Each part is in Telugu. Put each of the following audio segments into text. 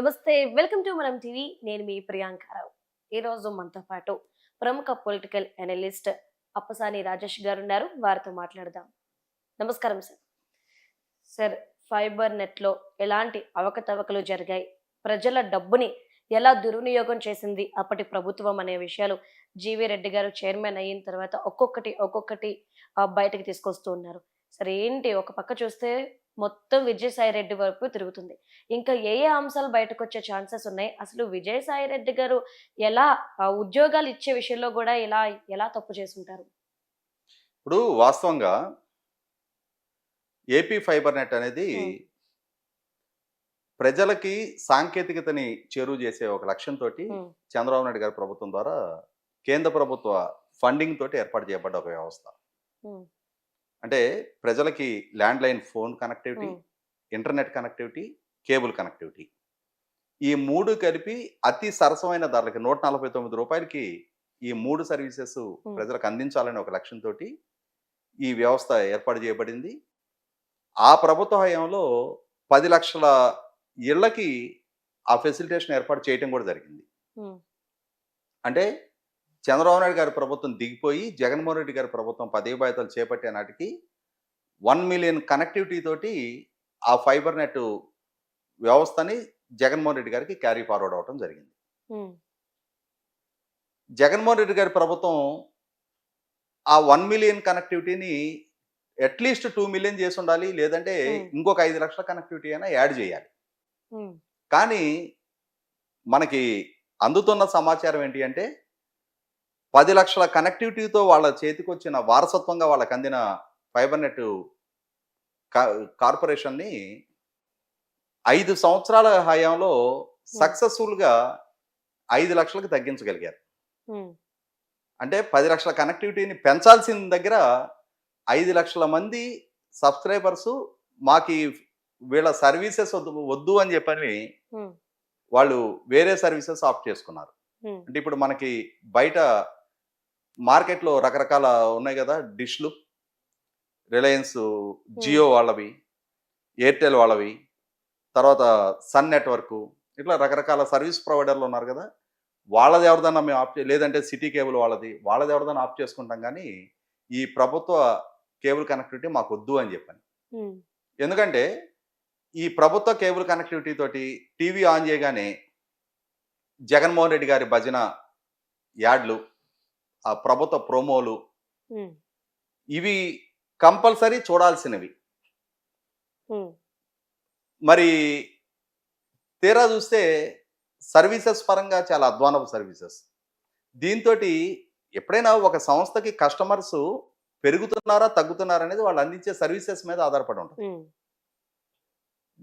నమస్తే వెల్కమ్ టు మనం టీవీ. నేను మీ ప్రియాంకారావు ఈరోజు మనతో పాటు ప్రముఖ పొలిటికల్ అనలిస్ట్ అప్పసాని రాజేష్ గారు ఉన్నారు వారితో మాట్లాడదాం. నమస్కారం సార్. సార్ ఫైబర్ నెట్లో ఎలాంటి అవకతవకలు జరిగాయి? ప్రజల డబ్బుని ఎలా దుర్వినియోగం చేసింది? అప్పటి ప్రభుత్వం అనే విషయాలు జీవీ రెడ్డి గారు చైర్మన్ అయిన తర్వాత ఒక్కొక్కటి ఒక్కొక్కటి ఆ, బయటకు తీసుకొస్తూ ఉన్నారు. సరే ఏంటి? ఒక పక్క చూస్తే మొత్తం విజయసాయి రెడ్డి వరకు తిరుగుతుంది. ఇంకా ఏ ఏ అంశాలు బయటకు వచ్చే ఛాన్సెస్ ఉన్నాయి? అసలు విజయసాయి రెడ్డి గారు ఎలా ఉద్యోగాలు ఇచ్చే విషయంలో కూడా ఎలా ఎలా తప్పు చేస్తుంటారు ఇప్పుడు వాస్తవంగా ఏపీ ఫైబర్ నెట్ అనేది. ప్రజలకి సాంకేతికతని చేరువ చేసే ఒక లక్ష్యంతో చంద్రబాబు నాయుడు గారి ప్రభుత్వం ద్వారా కేంద్ర ప్రభుత్వ ఫండింగ్ తోటి ఏర్పాటు చేయబడ్డ ఒక వ్యవస్థ. అంటే ప్రజలకి land line phone connectivity internet connectivity cable connectivity. ఈ మూడు కలిపి అతి సరసమైన ధరలకి నూట నలభై తొమ్మిది రూపాయలకి ఈ మూడు సర్వీసెస్ ప్రజలకు అందించాలనే ఒక లక్ష్యంతో ఈ వ్యవస్థ ఏర్పాటు చేయబడింది. ఆ ప్రభుత్వ హయాంలో పది లక్షల ఇళ్ళకి ఆ ఫెసిలిటేషన్ ఏర్పాటు చేయటం కూడా జరిగింది. అంటే చంద్రబాబు నాయుడు గారి ప్రభుత్వం దిగిపోయి జగన్మోహన్ రెడ్డి గారి ప్రభుత్వం పదవి బాధ్యతలు చేపట్టే నాటికి వన్ మిలియన్ కనెక్టివిటీ తోటి ఆ ఫైబర్ నెట్ వ్యవస్థని జగన్మోహన్ రెడ్డి గారికి క్యారీ ఫార్వర్డ్ అవడం జరిగింది. జగన్మోహన్ రెడ్డి గారి ప్రభుత్వం ఆ వన్ మిలియన్ కనెక్టివిటీని అట్లీస్ట్ టూ మిలియన్ చేసి ఉండాలి లేదంటే. ఇంకొక ఐదు లక్షల కనెక్టివిటీ అయినా యాడ్ చేయాలి. కానీ మనకి అందుతున్న సమాచారం ఏంటి అంటే పది లక్షల కనెక్టివిటీతో వాళ్ళ చేతికి వచ్చిన వారసత్వంగా వాళ్ళకి అందిన ఫైబర్ నెట్ కార్పొరేషన్ని ఐదు సంవత్సరాల హయాంలో సక్సెస్ఫుల్గా ఐదు లక్షలకు తగ్గించగలిగారు. అంటే పది లక్షల కనెక్టివిటీని పెంచాల్సిన దగ్గర ఐదు లక్షల మంది సబ్స్క్రైబర్స్ మాకు వీళ్ళ సర్వీసెస్ వద్దు వద్దు అని చెప్పని వాళ్ళు వేరే సర్వీసెస్ ఆఫ్ చేసుకున్నారు. అంటే ఇప్పుడు మనకి బయట మార్కెట్లో రకరకాల ఉన్నాయి కదా డిష్లు. రిలయన్స్ జియో వాళ్ళవి ఎయిర్టెల్ వాళ్ళవి తర్వాత సన్ నెట్వర్క్ ఇట్లా రకరకాల సర్వీస్ ప్రొవైడర్లు ఉన్నారు కదా. వాళ్ళది ఎవరిదన్నా మేము చే- లేదంటే సిటీ కేబుల్ వాళ్ళది వాళ్ళది ఎవరిదన్నా ఆఫ్ చేసుకుంటాం కానీ ఈ ప్రభుత్వ కేబుల్ కనెక్టివిటీ మాకు వద్దు అని చెప్పని. ఎందుకంటే ఈ ప్రభుత్వ కేబుల్ కనెక్టివిటీ తోటి టీవీ ఆన్ చేయగానే జగన్మోహన్ రెడ్డి గారి భజన యాడ్లు ఆ ప్రభుత్వ ప్రోమోలు ఇవి కంపల్సరీ చూడాల్సినవి. మరి తీరా చూస్తే సర్వీసెస్ పరంగా చాలా అధ్వానపు సర్వీసెస్. దీంతో ఎప్పుడైనా ఒక సంస్థకి కస్టమర్స్ పెరుగుతున్నారా తగ్గుతున్నారా అనేది వాళ్ళు అందించే సర్వీసెస్ మీద ఆధారపడి ఉంటుంది.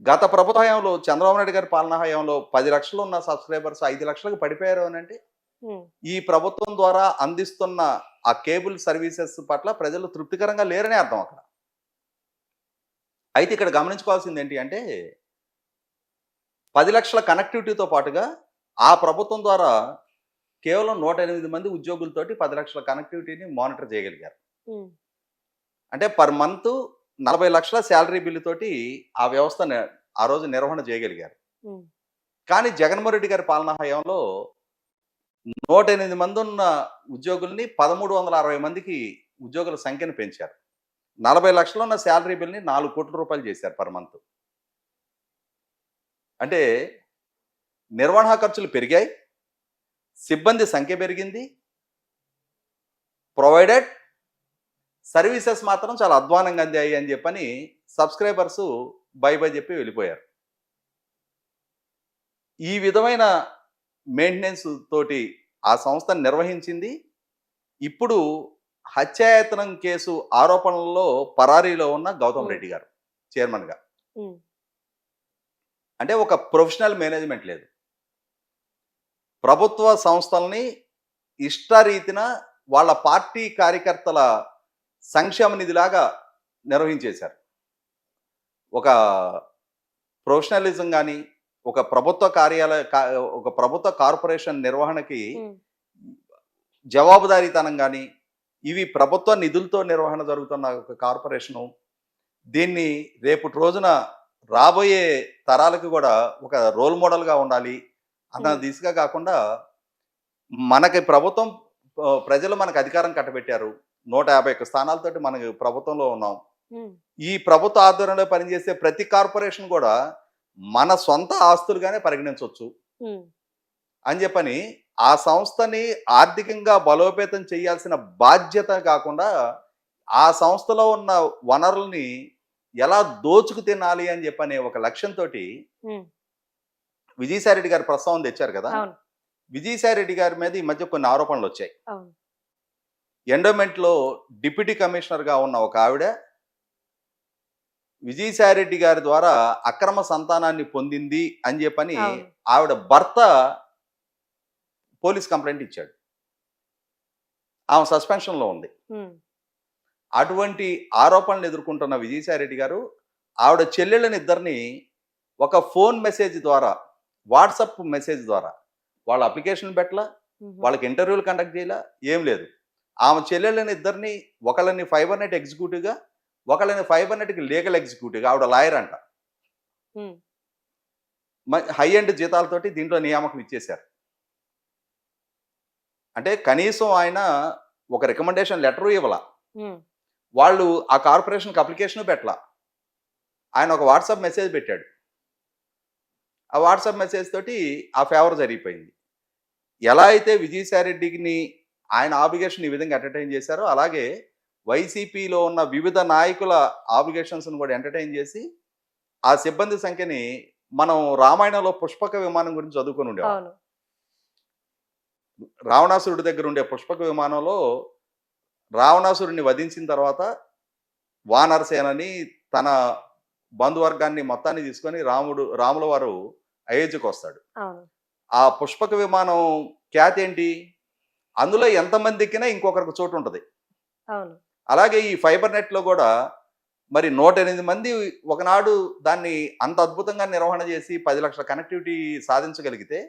గత ప్రభుత్వ హయాంలో చంద్రబాబు నాయుడు గారి పాలనా హయాంలో పది లక్షలు ఉన్న సబ్స్క్రైబర్స్ ఐదు లక్షలకు పడిపోయారు అని అంటే ఈ ప్రభుత్వం ద్వారా అందిస్తున్న ఆ కేబుల్ సర్వీసెస్ పట్ల ప్రజలు తృప్తికరంగా లేరనే అర్థం అక్కడ. అయితే ఇక్కడ గమనించుకోవాల్సింది ఏంటి అంటే పది లక్షల కనెక్టివిటీతో పాటుగా ఆ ప్రభుత్వం ద్వారా కేవలం నూట ఎనిమిది మంది ఉద్యోగులతోటి పది లక్షల కనెక్టివిటీని మానిటర్ చేయగలిగారు. అంటే పర్ మంత్ నలభై లక్షల శాలరీ బిల్లు తోటి ఆ వ్యవస్థ ఆ రోజు నిర్వహణ చేయగలిగారు. కానీ జగన్మోహన్ రెడ్డి గారి పాలనా హయాంలో నూట ఎనిమిది మంది ఉన్న ఉద్యోగుల్ని పదమూడు వందల అరవై మందికి ఉద్యోగుల సంఖ్యను పెంచారు. నలభై లక్షలు ఉన్న శాలరీ బిల్ని నాలుగు కోట్ల రూపాయలు చేశారు పర్ మంత్. అంటే నిర్వహణ ఖర్చులు పెరిగాయి సిబ్బంది సంఖ్య పెరిగింది ప్రొవైడెడ్ సర్వీసెస్ మాత్రం చాలా అధ్వానంగా అందాయి అని చెప్పని సబ్స్క్రైబర్స్ బై బై చెప్పి వెళ్ళిపోయారు. ఈ విధమైన మెయింటెనెన్స్ తోటి ఆ సంస్థ నిర్వహించింది. ఇప్పుడు హత్యాయతనం కేసు ఆరోపణలలో పరారీలో ఉన్న గౌతమ్. రెడ్డి గారు చైర్మన్గా అంటే ఒక ప్రొఫెషనల్ మేనేజ్మెంట్ లేదు. ప్రభుత్వ సంస్థల్ని ఇష్టరీతిన వాళ్ళ పార్టీ కార్యకర్తల సంక్షేమ నిధిలాగా నిర్వహించేశారు. ఒక ప్రొఫెషనలిజం కానీ ఒక ప్రభుత్వ కార్యాలయ ఒక ప్రభుత్వ కార్పొరేషన్ నిర్వహణకి జవాబుదారీతనం కానీ ఇవి ప్రభుత్వ నిధులతో నిర్వహణ జరుగుతున్న ఒక కార్పొరేషను. దీన్ని రేపటి రోజున రాబోయే తరాలకు కూడా ఒక రోల్ మోడల్గా ఉండాలి. అన్న. దిశగా కాకుండా మనకి ప్రభుత్వం ప్రజలు మనకు అధికారం కట్టబెట్టారు. నూట యాభై ఒక్క స్థానాలతోటి మనకి ప్రభుత్వంలో ఉన్నాం. ఈ ప్రభుత్వ ఆధ్వర్యంలో పనిచేసే ప్రతి కార్పొరేషన్ కూడా మన సొంత ఆస్తులుగానే పరిగణించవచ్చు. అని చెప్పని ఆ సంస్థని ఆర్థికంగా బలోపేతం చేయాల్సిన బాధ్యత కాకుండా ఆ సంస్థలో ఉన్న వనరుల్ని ఎలా దోచుకు తినాలి అని చెప్పని ఒక లక్ష్యంతో విజయసాయిరెడ్డి గారి ప్రస్తావన తెచ్చారు కదా? విజయసాయిరెడ్డి గారి మీద ఈ మధ్య కొన్ని ఆరోపణలు వచ్చాయి. అవును. ఎండోమెంట్లో డిప్యూటీ కమిషనర్గా ఉన్న ఒక ఆవిడ విజయసాయిరెడ్డి గారి ద్వారా అక్రమ సంతానాన్ని పొందింది అని చెప్పని. ఆవిడ భర్త పోలీస్ కంప్లైంట్ ఇచ్చాడు. ఆమె సస్పెన్షన్లో ఉంది అటువంటి ఆరోపణలు ఎదుర్కొంటున్న విజయసాయిరెడ్డి గారు ఆవిడ చెల్లెళ్ళని ఇద్దరిని ఒక ఫోన్ మెసేజ్ ద్వారా వాట్సప్ మెసేజ్ ద్వారా వాళ్ళ అప్లికేషన్ పెట్టలా వాళ్ళకి ఇంటర్వ్యూలు కండక్ట్ చేయాల ఏం లేదు. ఆమె చెల్లెళ్ళని ఇద్దరిని ఒకళ్ళని ఫైబర్ నెట్ ఎగ్జిక్యూటివ్గా ఒకళ్ళని ఫైబర్ నెట్కి లీగల్ ఎగ్జిక్యూటివ్గా ఆవిడ లాయర్ అంట. హై ఎండ్ జీతాలతోటి దీంట్లో నియామకం ఇచ్చేశారు. అంటే కనీసం ఆయన ఒక రికమెండేషన్ లెటర్ ఇవ్వాల. వాళ్ళు ఆ కార్పొరేషన్కి అప్లికేషన్ పెట్టలా. ఆయన ఒక వాట్సాప్ మెసేజ్ పెట్టాడు. ఆ వాట్సాప్ మెసేజ్ తోటి ఆ ఫేవర్ జరిగిపోయింది. ఎలా అయితే విజయసాయిరెడ్డిని ఆయన ఆబ్లిగేషన్ ఈ విధంగా ఎంటర్టైన్ చేశారో అలాగే వైసీపీలో ఉన్న వివిధ నాయకుల ఆబ్లిగేషన్స్ను కూడా ఎంటర్టైన్ చేసి ఆ సిబ్బంది సంఖ్యని మనం రామాయణంలో పుష్పక విమానం గురించి చదువుకొని ఉండేవాళ్ళం. రావణాసురుడి దగ్గర ఉండే పుష్పక విమానంలో రావణాసురుడిని వధించిన తర్వాత వానరసేనని తన బంధువర్గాన్ని మొత్తాన్ని తీసుకొని రాముడు రాముల వారు అయోధ్యకు వస్తాడు ఆ పుష్పక విమానం ఖ్యాతి ఏంటి? అందులో ఎంతమంది ఎక్కినా ఇంకొకరికి చోటు ఉంటుంది. అవును. అలాగే ఈ ఫైబర్ నెట్లో కూడా మరి నూట ఎనిమిది మంది ఒకనాడు దాన్ని అంత అద్భుతంగా నిర్వహణ చేసి పది లక్షల కనెక్టివిటీ సాధించగలిగితే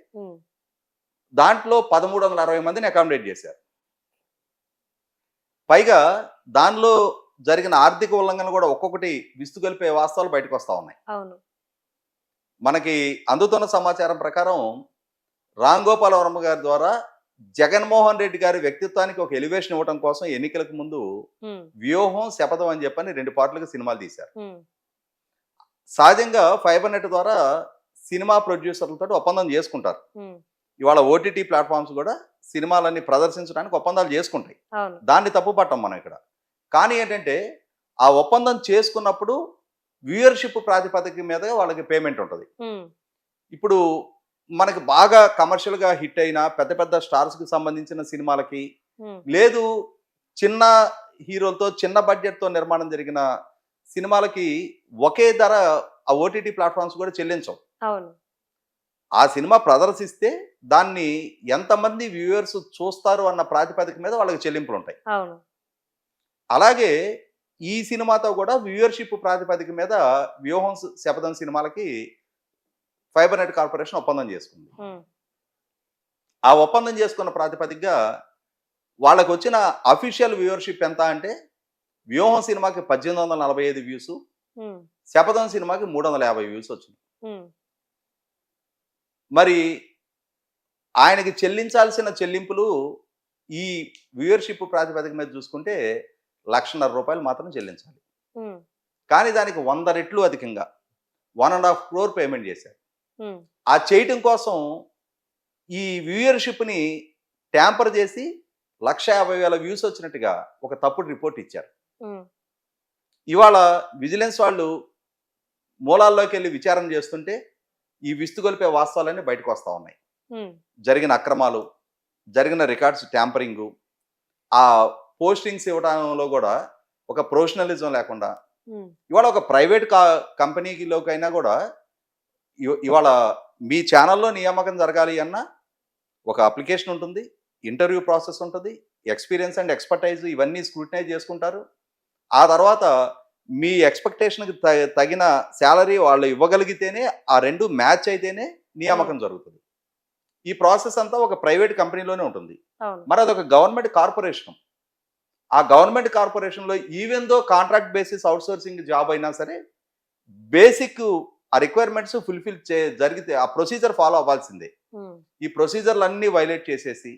దాంట్లో పదమూడు వందల అరవై మందిని అకామిడేట్ చేశారు. పైగా దానిలో జరిగిన ఆర్థిక ఉల్లంఘన కూడా ఒక్కొక్కటి విస్తుగొలిపే వాస్తవాలు బయటకు వస్తా ఉన్నాయి. మనకి అందుతున్న సమాచారం ప్రకారం రామ్ గోపాల్ వర్మ గారి ద్వారా జగన్మోహన్ రెడ్డి గారి వ్యక్తిత్వానికి ఒక ఎలివేషన్ ఇవ్వడం కోసం ఎన్నికలకు ముందు వ్యూహం శపథం అని చెప్పని రెండు పార్టీలకు సినిమాలు తీశారు. సహజంగా ఫైబర్ నెట్ ద్వారా సినిమా ప్రొడ్యూసర్లతో ఒప్పందం చేసుకుంటారు. ఇవాళ ఓటీటీ ప్లాట్ఫామ్స్ కూడా సినిమాలన్నీ ప్రదర్శించడానికి ఒప్పందాలు చేసుకుంటాయి. దాన్ని తప్పు పట్టం మనం ఇక్కడ. కానీ ఏంటంటే ఆ ఒప్పందం చేసుకున్నప్పుడు వ్యూయర్షిప్ ప్రాతిపదిక మీద వాళ్ళకి పేమెంట్ ఉంటుంది. ఇప్పుడు మనకి బాగా కమర్షియల్గా హిట్ అయిన పెద్ద పెద్ద స్టార్స్కి సంబంధించిన సినిమాలకి ఉమ్, లేదు చిన్న హీరోలతో చిన్న బడ్జెట్తో నిర్మాణం జరిగిన సినిమాలకి ఒకే ధర ఆ ఓటీటీ ప్లాట్ఫామ్స్ కూడా చెల్లించవు. ఆ సినిమా ప్రదర్శిస్తే దాన్ని ఎంతమంది వ్యూయర్స్ చూస్తారు అన్న ప్రాతిపదిక మీద వాళ్ళకి చెల్లింపులు ఉంటాయి. అలాగే ఈ సినిమాతో కూడా వ్యూయర్షిప్ ప్రాతిపదిక మీద వ్యూహం శపథం సినిమాలకి ఫైబర్ నెట్ కార్పొరేషన్ ఒప్పందం చేసుకుంది. ఆ ఒప్పందం చేసుకున్న ప్రాతిపదికగా వాళ్ళకి వచ్చిన అఫీషియల్ వ్యూవర్షిప్ ఎంత అంటే వ్యూహం సినిమాకి పద్దెనిమిది వందల నలభై ఐదు వ్యూస్ శపథం సినిమాకి మూడు వందల యాభై వ్యూస్ వచ్చింది మరి ఆయనకి చెల్లించాల్సిన చెల్లింపులు ఈ వ్యూవర్షిప్ ప్రాతిపదిక మీద చూసుకుంటే లక్షన్నర రూపాయలు మాత్రం చెల్లించాలి. కానీ దానికి వంద రెట్లు అధికంగా one and half crore payment చేశారు. ఆ చేయటం కోసం ఈ వ్యూయర్షిప్ని ట్యాంపర్ చేసి లక్ష యాభై వేల వ్యూస్ వచ్చినట్టుగా ఒక తప్పుడు రిపోర్ట్ ఇచ్చారు. ఇవాళ విజిలెన్స్ వాళ్ళు మూలాల్లోకి వెళ్ళి విచారణ చేస్తుంటే ఈ విస్తుగొలిపే వాస్తవాలన్నీ బయటకు వస్తూ ఉన్నాయి. జరిగిన అక్రమాలు జరిగిన రికార్డ్స్ ట్యాంపరింగు ఆ పోస్టింగ్స్ ఇవ్వడంలో కూడా ఒక ప్రొఫెషనలిజం లేకుండా ఇవాళ ఒక ప్రైవేట్ కా కంపెనీలోకైనా కూడా ఇవాళ మీ ఛానల్లో నియామకం జరగాలి అన్న ఒక అప్లికేషన్ ఉంటుంది ఇంటర్వ్యూ ప్రాసెస్ ఉంటుంది ఎక్స్పీరియన్స్ అండ్ ఎక్స్పర్టైజ్ ఇవన్నీ స్క్రూటినైజ్ చేసుకుంటారు. ఆ తర్వాత మీ ఎక్స్పెక్టేషన్కి తగిన శాలరీ వాళ్ళు ఇవ్వగలిగితేనే ఆ రెండు మ్యాచ్ అయితేనే నియామకం జరుగుతుంది. ఈ ప్రాసెస్ అంతా ఒక ప్రైవేట్ కంపెనీలోనే ఉంటుంది. మరి అదొక గవర్నమెంట్ కార్పొరేషన్. ఆ గవర్నమెంట్ కార్పొరేషన్లో even though contract basis outsourcing job అయినా సరే బేసిక్ ఆ రిక్వైర్మెంట్స్ ఫుల్ఫిల్ చే జరిగితే ఆ ప్రొసీజర్ ఫాలో అవ్వాల్సిందే. ఉమ్, ఈ ప్రొసీజర్లు అన్నీ వైలేట్ చేసేసి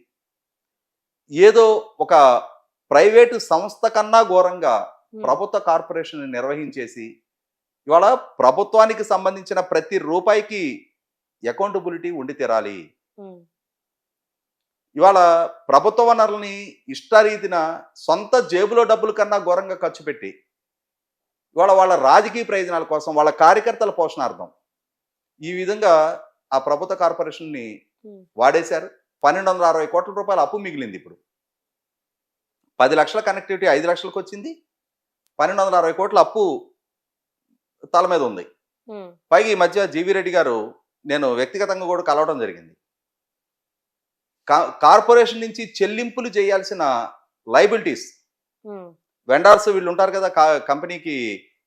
ఏదో ఒక ప్రైవేటు సంస్థ కన్నా ఘోరంగా ఉమ్, ప్రభుత్వ కార్పొరేషన్ నిర్వహించేసి ఇవాళ ప్రభుత్వానికి సంబంధించిన ప్రతి రూపాయికి అకౌంటబిలిటీ ఉండి తీరాలి. ఉమ్, ఇవాళ ప్రభుత్వ వనరులని ఇష్టారీతిన సొంత జేబులో డబ్బుల కన్నా ఘోరంగా ఖర్చు పెట్టి ఇవాళ వాళ్ళ రాజకీయ ప్రయోజనాల కోసం వాళ్ళ కార్యకర్తల పోషణార్థం. ఈ విధంగా ఆ ప్రభుత్వ కార్పొరేషన్ని వాడేశారు. పన్నెండు వందల అరవై కోట్ల రూపాయల అప్పు మిగిలింది ఇప్పుడు. పది లక్షల కనెక్టివిటీ ఐదు లక్షలకు వచ్చింది. పన్నెండు వందల అరవై కోట్ల అప్పు తల మీద ఉంది. పైగా ఈ మధ్య జీవీ రెడ్డి గారు నేను వ్యక్తిగతంగా కూడా కలవడం జరిగింది. కార్పొరేషన్ నుంచి చెల్లింపులు చేయాల్సిన లైబిలిటీస్ వెండర్స్ వీళ్ళు ఉంటారు కదా కంపెనీకి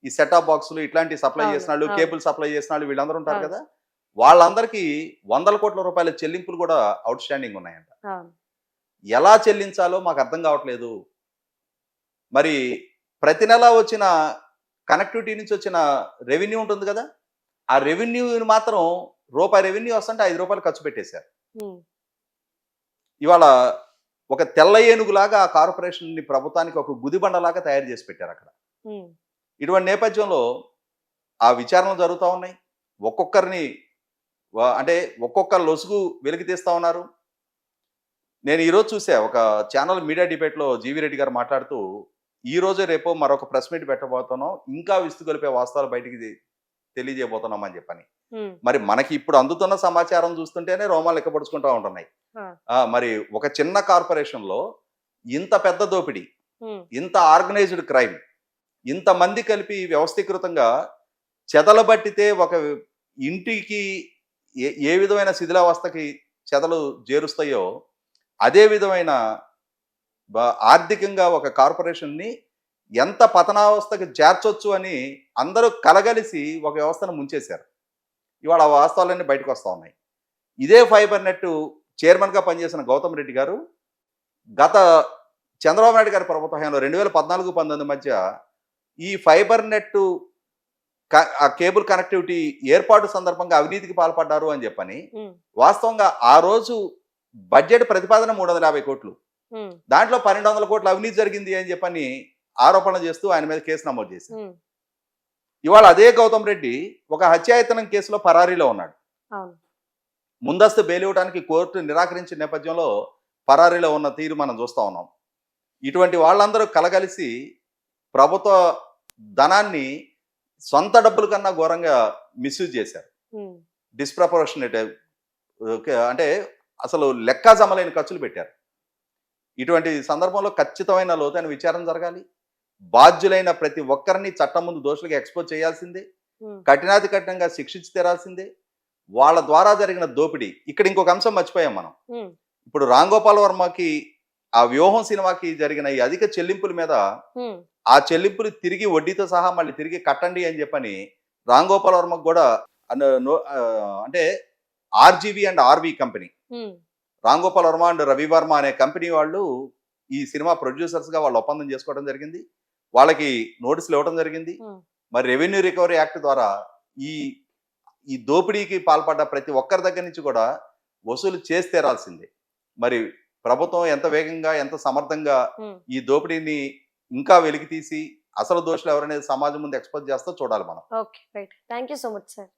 ఈ సెటాప్ బాక్సులు ఇట్లాంటి సప్లై చేసిన వాళ్ళు. కేబుల్ సప్లై చేసిన వాళ్ళు వీళ్ళందరూ ఉంటారు. కదా వాళ్ళందరికీ వందల కోట్ల రూపాయల చెల్లింపులు కూడా అవుట్ స్టాండింగ్ ఉన్నాయంట ఎలా చెల్లించాలో మాకు అర్థం కావట్లేదు. మరి ప్రతి నెల వచ్చిన కనెక్టివిటీ నుంచి వచ్చిన రెవెన్యూ ఉంటుంది కదా ఆ రెవెన్యూని మాత్రం రూపాయి రెవెన్యూ వస్తుంటే ఐదు రూపాయలు ఖర్చు పెట్టేశారు. ఇవాళ ఒక తెల్ల ఏనుగులాగా ఆ కార్పొరేషన్ని ప్రభుత్వానికి ఒక గుదిబండలాగా తయారు చేసి పెట్టారు అక్కడ. ఇటువంటి నేపథ్యంలో ఆ విచారణలు జరుగుతూ ఉన్నాయి. ఒక్కొక్కరిని అంటే ఒక్కొక్క లొసుగు వెలికి తీస్తా ఉన్నారు. నేను ఈరోజు చూసా ఒక ఛానల్ మీడియా డిబేట్లో జీవి రెడ్డి గారు మాట్లాడుతూ ఈ రోజే రేపో మరొక ప్రెస్ మీట్ పెట్టబోతున్నాం ఇంకా విస్తు కలిపే వాస్తవాలు బయటికి తీ- తెలియజేయబోతున్నాం అని చెప్పని మరి మనకి ఇప్పుడు అందుతున్న సమాచారం చూస్తుంటేనే రోమాలు లెక్కపడుచుకుంటా ఉంటున్నాయి. మరి ఒక చిన్న కార్పొరేషన్లో ఇంత పెద్ద దోపిడీ ఇంత ఆర్గనైజ్డ్ క్రైమ్ ఇంతమంది కలిపి వ్యవస్థీకృతంగా చెదలబట్టితే ఒక ఇంటికి ఏ ఏ విధమైన శిథిలావస్థకి చెదలు చేరుస్తాయో అదే విధమైన ఆర్థికంగా ఒక కార్పొరేషన్ని ఎంత పతనావస్థకి చేర్చొచ్చు అని అందరూ కలగలిసి ఒక వ్యవస్థను ముంచేశారు. ఇవాళ ఆ వాస్తవాలన్నీ బయటకు వస్తూ ఉన్నాయి. ఇదే ఫైబర్ నెట్ చైర్మన్గా పనిచేసిన గౌతమ్ రెడ్డి గారు గత చంద్రబాబు నాయుడు గారి ప్రభుత్వ హయాంలో రెండు వేల పద్నాలుగు పంతొమ్మిది మధ్య ఈ ఫైబర్ నెట్ కేబుల్ కనెక్టివిటీ ఏర్పాటు సందర్భంగా అవినీతికి పాల్పడ్డారు అని చెప్పని వాస్తవంగా ఆ రోజు బడ్జెట్ ప్రతిపాదన మూడు వందల యాభై కోట్లు. దాంట్లో పన్నెండు వందల కోట్లు అవినీతి జరిగింది అని చెప్పని ఆరోపణ చేస్తూ ఆయన మీద కేసు నమోదు చేశారు. ఇవాళ అదే గౌతమ్ రెడ్డి ఒక హత్యాయతనం కేసులో పరారీలో ఉన్నాడు. ముందస్తు బెయిల్ ఇవ్వడానికి కోర్టు నిరాకరించిన నేపథ్యంలో పరారీలో ఉన్న తీరు మనం చూస్తా ఉన్నాం. ఇటువంటి వాళ్ళందరూ కలగలిసి ప్రభుత్వ ధనాన్ని సొంత డబ్బుల కన్నా ఘోరంగా మిస్యూజ్ చేశారు. డిస్ప్రపోర్షనేట్ అంటే అసలు లెక్కాజమలైన ఖర్చులు పెట్టారు. ఇటువంటి సందర్భంలో ఖచ్చితమైన లోతైన విచారణ జరగాలి. బాధ్యులైన ప్రతి ఒక్కరిని చట్టం ముందు దోషులుగా ఎక్స్పోజ్ చేయాల్సిందే. కఠినాతి కఠినంగా శిక్షించి తీరాల్సిందే. వాళ్ళ ద్వారా జరిగిన దోపిడీ. ఇక్కడ ఇంకొక అంశం మర్చిపోయాం మనం. ఇప్పుడు రామ్ గోపాల్ వర్మకి ఆ వ్యూహం సినిమాకి జరిగిన ఈ అధిక చెల్లింపుల మీద ఆ చెల్లింపులు తిరిగి వడ్డీతో సహా మళ్ళీ తిరిగి కట్టండి అని చెప్పని రామ్ గోపాల్ వర్మకు కూడా అంటే RGV and RV company. Um, Ram Gopal Varma and Ravi Varma అనే కంపెనీ వాళ్ళు ఈ సినిమా ప్రొడ్యూసర్స్గా వాళ్ళు ఒప్పందం చేసుకోవడం జరిగింది. వాళ్ళకి నోటీసులు ఇవ్వడం జరిగింది. మరి రెవెన్యూ రికవరీ యాక్ట్ ద్వారా ఈ ఈ దోపిడీకి పాల్పడ్డ ప్రతి ఒక్కరి దగ్గర నుంచి కూడా వసూలు చేసి తీరాల్సిందే. మరి ప్రభుత్వం ఎంత వేగంగా ఎంత సమర్థంగా. ఈ దోపిడీని ఇంకా వెలికి తీసి అసలు దోషులు ఎవరనేది సమాజం ముందు ఎక్స్పోజ్ చేస్తో చూడాలి మనం. Okay right. Thank you so much sir.